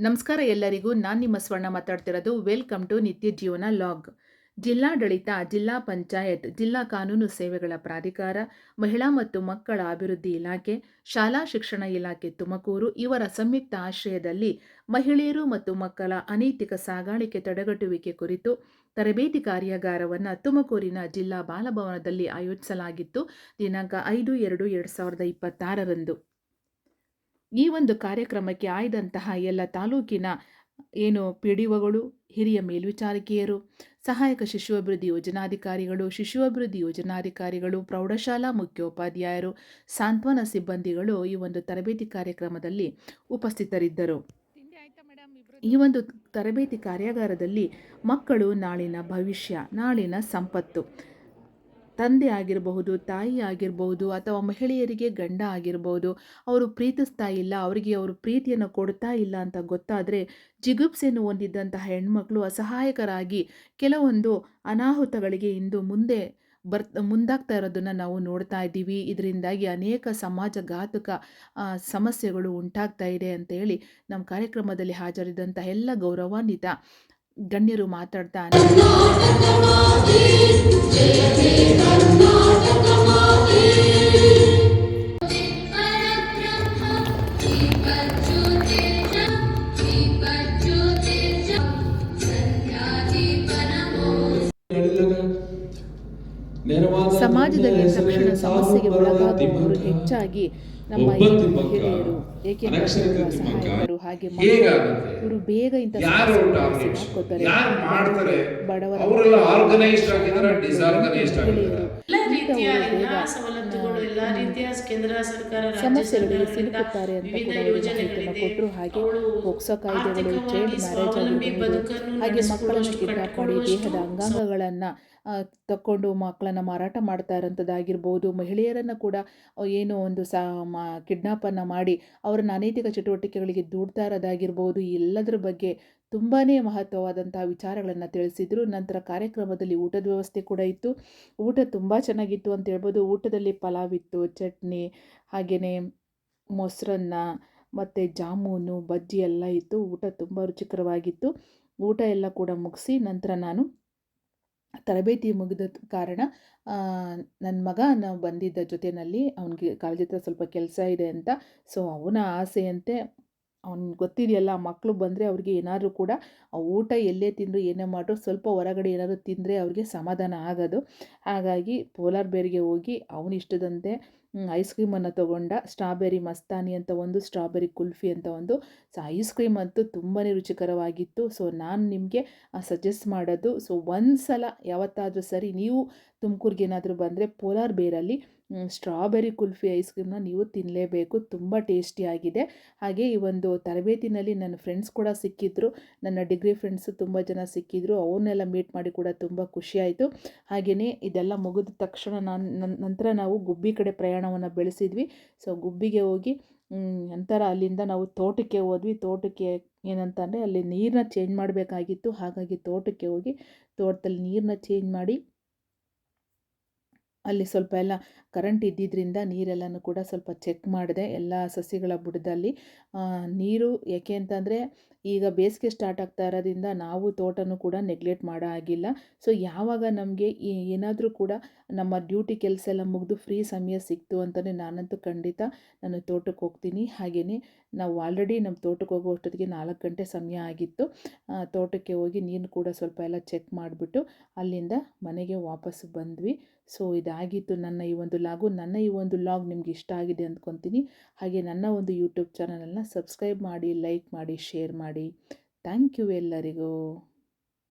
ನಮಸ್ಕಾರ ಎಲ್ಲರಿಗೂ, ನಾನು ನಿಮ್ಮ ಸ್ವರ್ಣ ಮಾತಾಡ್ತಿರೋದು. ವೆಲ್ಕಮ್ ಟು ನಿತ್ಯ ಜೀವನ ಲಾಗ್. ಜಿಲ್ಲಾಡಳಿತ, ಜಿಲ್ಲಾ ಪಂಚಾಯತ್, ಜಿಲ್ಲಾ ಕಾನೂನು ಸೇವೆಗಳ ಪ್ರಾಧಿಕಾರ, ಮಹಿಳಾ ಮತ್ತು ಮಕ್ಕಳ ಅಭಿವೃದ್ಧಿ ಇಲಾಖೆ, ಶಾಲಾ ಶಿಕ್ಷಣ ಇಲಾಖೆ ತುಮಕೂರು ಇವರ ಸಂಯುಕ್ತ ಆಶ್ರಯದಲ್ಲಿ ಮಹಿಳೆಯರು ಮತ್ತು ಮಕ್ಕಳ ಅನೈತಿಕ ಸಾಗಾಣಿಕೆ ತಡೆಗಟ್ಟುವಿಕೆ ಕುರಿತು ತರಬೇತಿ ಕಾರ್ಯಾಗಾರವನ್ನು ತುಮಕೂರಿನ ಜಿಲ್ಲಾ ಬಾಲಭವನದಲ್ಲಿ ಆಯೋಜಿಸಲಾಗಿತ್ತು. ದಿನಾಂಕ ಐದು ಎರಡು ಎರಡು ಸಾವಿರದ ಇಪ್ಪತ್ತಾರರಂದು. ಈ ಒಂದು ಕಾರ್ಯಕ್ರಮಕ್ಕೆ ಆಯ್ದಂತಹ ಎಲ್ಲ ತಾಲೂಕಿನ ಏನು ಪಿ ಡಿ ಒಗಳು ಹಿರಿಯ ಮೇಲ್ವಿಚಾರಕಿಯರು, ಸಹಾಯಕ ಶಿಶು ಅಭಿವೃದ್ಧಿ ಯೋಜನಾಧಿಕಾರಿಗಳು ಶಿಶು ಅಭಿವೃದ್ಧಿ ಯೋಜನಾಧಿಕಾರಿಗಳು, ಪ್ರೌಢಶಾಲಾ ಮುಖ್ಯೋಪಾಧ್ಯಾಯರು, ಸಾಂತ್ವನ ಸಿಬ್ಬಂದಿಗಳು ಈ ಒಂದು ತರಬೇತಿ ಕಾರ್ಯಕ್ರಮದಲ್ಲಿ ಉಪಸ್ಥಿತರಿದ್ದರು. ಈ ಒಂದು ತರಬೇತಿ ಕಾರ್ಯಾಗಾರದಲ್ಲಿ ಮಕ್ಕಳು ನಾಳಿನ ಭವಿಷ್ಯ, ನಾಳಿನ ಸಂಪತ್ತು. ತಂದೆ ಆಗಿರಬಹುದು, ತಾಯಿ ಆಗಿರಬಹುದು ಅಥವಾ ಮಹಿಳೆಯರಿಗೆ ಗಂಡ ಆಗಿರಬಹುದು, ಅವರು ಪ್ರೀತಿಸ್ತಾ ಇಲ್ಲ, ಅವರಿಗೆ ಅವರು ಪ್ರೀತಿಯನ್ನು ಕೊಡ್ತಾ ಇಲ್ಲ ಅಂತ ಗೊತ್ತಾದರೆ ಜಿಗುಪ್ಸೆಯನ್ನು ಹೊಂದಿದ್ದಂತಹ ಹೆಣ್ಮಕ್ಳು ಅಸಹಾಯಕರಾಗಿ ಕೆಲವೊಂದು ಅನಾಹುತಗಳಿಗೆ ಇಂದು ಮುಂದೆ ಬರ್, ಮುಂದಾಗ್ತಾ ಇರೋದನ್ನು ನಾವು ನೋಡ್ತಾ ಇದ್ದೀವಿ. ಇದರಿಂದಾಗಿ ಅನೇಕ ಸಮಾಜಘಾತುಕ ಸಮಸ್ಯೆಗಳು ಉಂಟಾಗ್ತಾ ಇದೆ ಅಂತ ಹೇಳಿ ನಮ್ಮ ಕಾರ್ಯಕ್ರಮದಲ್ಲಿ ಹಾಜರಿದ್ದಂಥ ಎಲ್ಲ ಗೌರವಾನ್ವಿತ ಗಣ್ಯರು ಮಾತಾಡ್ತಾ ಸಮಾಜದಲ್ಲಿ ತಕ್ಷಣ ಸಮಸ್ಯೆಗೆ ಒಳಗಾಗುವವರು ಹೆಚ್ಚಾಗಿ ನಮ್ಮ ಹಿರಿಯರು ಏಕೆಂದರೆ ಹಾಗೆ ಇವರು ಬೇಗ ಇಂಥ ಹಾಕೋತಾರೆ ಬಡವರ ಸಮಸ್ಯೆಗಳಿಗೆ ಸಿಲುಕುತ್ತಾರೆ ಅಂತ ಕೂಡ ಮಾಹಿತಿಯನ್ನು ಕೊಟ್ಟರು ಹಾಗೆ ಪೋಕ್ಸೋ ಕಾಯ್ದೆಗಳು ಚೈಲ್ಡ್ ಮ್ಯಾರೇಜ್ ಆಗಿರ್ಬೋದು ಹಾಗೆ ಮಕ್ಕಳನ್ನು ಕಿಡ್ನಾಪ್ ಮಾಡಿ ದೇಹದ ಅಂಗಾಂಗಗಳನ್ನು ತಕ್ಕೊಂಡು ಮಕ್ಕಳನ್ನು ಮಾರಾಟ ಮಾಡ್ತಾ ಇರೋಂಥದ್ದಾಗಿರ್ಬೋದು. ಮಹಿಳೆಯರನ್ನು ಕೂಡ ಏನು ಒಂದು ಸಾ ಮಾ ಕಿಡ್ನಾಪನ್ನು ಮಾಡಿ ಅವರನ್ನು ಅನೈತಿಕ ಚಟುವಟಿಕೆಗಳಿಗೆ ದೂಡ್ತಾ ಇರೋದಾಗಿರ್ಬೋದು. ಎಲ್ಲದರ ಬಗ್ಗೆ ತುಂಬಾ ಮಹತ್ವವಾದಂತಹ ವಿಚಾರಗಳನ್ನು ತಿಳಿಸಿದರು. ನಂತರ ಕಾರ್ಯಕ್ರಮದಲ್ಲಿ ಊಟದ ವ್ಯವಸ್ಥೆ ಕೂಡ ಇತ್ತು. ಊಟ ತುಂಬ ಚೆನ್ನಾಗಿತ್ತು ಅಂತ ಹೇಳ್ಬೋದು. ಊಟದಲ್ಲಿ ಪಲಾವ್ ಇತ್ತು ಚಟ್ನಿ ಹಾಗೆಯೇ ಮೊಸರನ್ನ ಮತ್ತು ಜಾಮೂನು, ಬಜ್ಜಿ ಎಲ್ಲ ಇತ್ತು. ಊಟ ತುಂಬ ರುಚಿಕರವಾಗಿತ್ತು. ಊಟ ಎಲ್ಲ ಕೂಡ ಮುಗಿಸಿ ನಂತರ ನಾನು ತರಬೇತಿ ಮುಗಿದ ಕಾರಣ ನನ್ನ ಮಗ ನಾವು ಬಂದಿದ್ದ ಜೊತೆಯಲ್ಲಿ ಅವನಿಗೆ ಕಾಲೇಜ್ ಹತ್ರ ಸ್ವಲ್ಪ ಕೆಲಸ ಇದೆ ಅಂತ. ಸೊ ಅವನ ಆಸೆಯಂತೆ ಅವ್ನಿಗೆ ಗೊತ್ತಿದೆಯಲ್ಲ ಮಕ್ಕಳು ಬಂದರೆ ಅವ್ರಿಗೆ ಏನಾದರೂ ಕೂಡ ಊಟ ಎಲ್ಲೇ ತಿಂದರೂ ಏನೇ ಮಾಡಿದ್ರು ಸ್ವಲ್ಪ ಹೊರಗಡೆ ಏನಾದರೂ ತಿಂದರೆ ಅವ್ರಿಗೆ ಸಮಾಧಾನ ಆಗೋದು. ಹಾಗಾಗಿ ಪೋಲಾರ್ ಬೇರಿಗೆ ಹೋಗಿ ಅವನಿಷ್ಟದಂತೆ ಐಸ್ ಕ್ರೀಮನ್ನು ತೊಗೊಂಡ ಸ್ಟ್ರಾಬೆರಿ ಮಸ್ತಾನಿ ಅಂತ ಒಂದು ಸ್ಟ್ರಾಬೆರಿ ಕುಲ್ಫಿ ಅಂತ ಒಂದು, ಸೊ ಐಸ್ ಕ್ರೀಮ್ ಅಂತೂ ತುಂಬಾ ರುಚಿಕರವಾಗಿತ್ತು. ಸೊ ನಾನು ನಿಮಗೆ ಸಜೆಸ್ಟ್ ಮಾಡೋದು. ಸೊ ಒಂದು ಸಲ ಯಾವತ್ತಾದರೂ ಸರಿ ನೀವು ತುಮಕೂರಿಗೆ ಏನಾದರೂ ಬಂದರೆ ಪೋಲಾರ್ ಬೇರಲ್ಲಿ ಸ್ಟ್ರಾಬೆರಿ ಕುಲ್ಫಿ ಐಸ್ ಕ್ರೀಮ್ನ ನೀವು ತಿನ್ನಲೇಬೇಕು ತುಂಬ ಟೇಸ್ಟಿಯಾಗಿದೆ ಹಾಗೆ ಈ ಒಂದು ತರಬೇತಿನಲ್ಲಿ ನನ್ನ ಫ್ರೆಂಡ್ಸ್ ಕೂಡ ಸಿಕ್ಕಿದ್ರು. ನನ್ನ ಡಿಗ್ರಿ ಫ್ರೆಂಡ್ಸು ತುಂಬ ಜನ ಸಿಕ್ಕಿದ್ರು. ಅವನ್ನೆಲ್ಲ ಮೀಟ್ ಮಾಡಿ ಕೂಡ ತುಂಬ ಖುಷಿಯಾಯಿತು ಹಾಗೆಯೇ ಇದೆಲ್ಲ ಮುಗಿದ ತಕ್ಷಣ ನಾನು ನಂತರ ನಾವು ಗುಬ್ಬಿ ಕಡೆ ಪ್ರಯಾಣವನ್ನು ಬೆಳೆಸಿದ್ವಿ. ಸೊ ಗುಬ್ಬಿಗೆ ಹೋಗಿ ನಂತರ ಅಲ್ಲಿಂದ ನಾವು ತೋಟಕ್ಕೆ ಹೋದ್ವಿ. ತೋಟಕ್ಕೆ ಏನಂತಂದರೆ ಅಲ್ಲಿ ನೀರನ್ನ ಚೇಂಜ್ ಮಾಡಬೇಕಾಗಿತ್ತು. ಹಾಗಾಗಿ ತೋಟಕ್ಕೆ ಹೋಗಿ ತೋಟದಲ್ಲಿ ನೀರನ್ನ ಚೇಂಜ್ ಮಾಡಿ ಅಲ್ಲಿ ಸ್ವಲ್ಪ ಎಲ್ಲ ಕರೆಂಟ್ ಇದ್ದಿದ್ದರಿಂದ ನೀರೆಲ್ಲನೂ ಕೂಡ ಸ್ವಲ್ಪ ಚೆಕ್ ಮಾಡಿದೆ ಎಲ್ಲ ಸಸಿಗಳ ಬುಡದಲ್ಲಿ. ನೀರು ಯಾಕೆ ಅಂತಂದರೆ ಈಗ ಬೇಸಿಗೆ ಸ್ಟಾರ್ಟ್ ಆಗ್ತಾ ಇರೋದ್ರಿಂದ ನಾವು ತೋಟನೂ ಕೂಡ ನೆಗ್ಲೆಕ್ಟ್ ಮಾಡೋ ಆಗಿಲ್ಲ ಸೊ ಯಾವಾಗ ನಮಗೆ ಏನಾದರೂ ಕೂಡ ನಮ್ಮ ಡ್ಯೂಟಿ ಕೆಲಸ ಎಲ್ಲ ಮುಗಿದು ಫ್ರೀ ಸಮಯ ಸಿಕ್ತು ಅಂತಲೇ ನಾನಂತೂ ಖಂಡಿತ ನಾನು ತೋಟಕ್ಕೆ ಹೋಗ್ತೀನಿ. ಹಾಗೆಯೇ ನಾವು ಆಲ್ರೆಡಿ ನಮ್ಮ ತೋಟಕ್ಕೆ ಹೋಗೋ ಅಷ್ಟೊತ್ತಿಗೆ ನಾಲ್ಕು ಗಂಟೆ ಸಮಯ ಆಗಿತ್ತು. ತೋಟಕ್ಕೆ ಹೋಗಿ ನೀರು ಕೂಡ ಸ್ವಲ್ಪ ಎಲ್ಲ ಚೆಕ್ ಮಾಡಿಬಿಟ್ಟು ಅಲ್ಲಿಂದ ಮನೆಗೆ ವಾಪಸ್ ಬಂದ್ವಿ. ಸೊ ಇದಾಗಿತ್ತು ನನ್ನ ಈ ಒಂದು ಲಾಗು, ನನ್ನ ಈ ಒಂದು ಲಾಗ್ ನಿಮ್ಗೆ ಇಷ್ಟ ಆಗಿದೆ ಅಂದ್ಕೊತೀನಿ. ಹಾಗೆ ನನ್ನ ಒಂದು ಯೂಟ್ಯೂಬ್ ಚಾನಲನ್ನು ಸಬ್ಸ್ಕ್ರೈಬ್ ಮಾಡಿ ಲೈಕ್ ಮಾಡಿ ಶೇರ್ ಮಾಡಿ. ಥ್ಯಾಂಕ್ ಯು ಎಲ್ಲರಿಗೂ.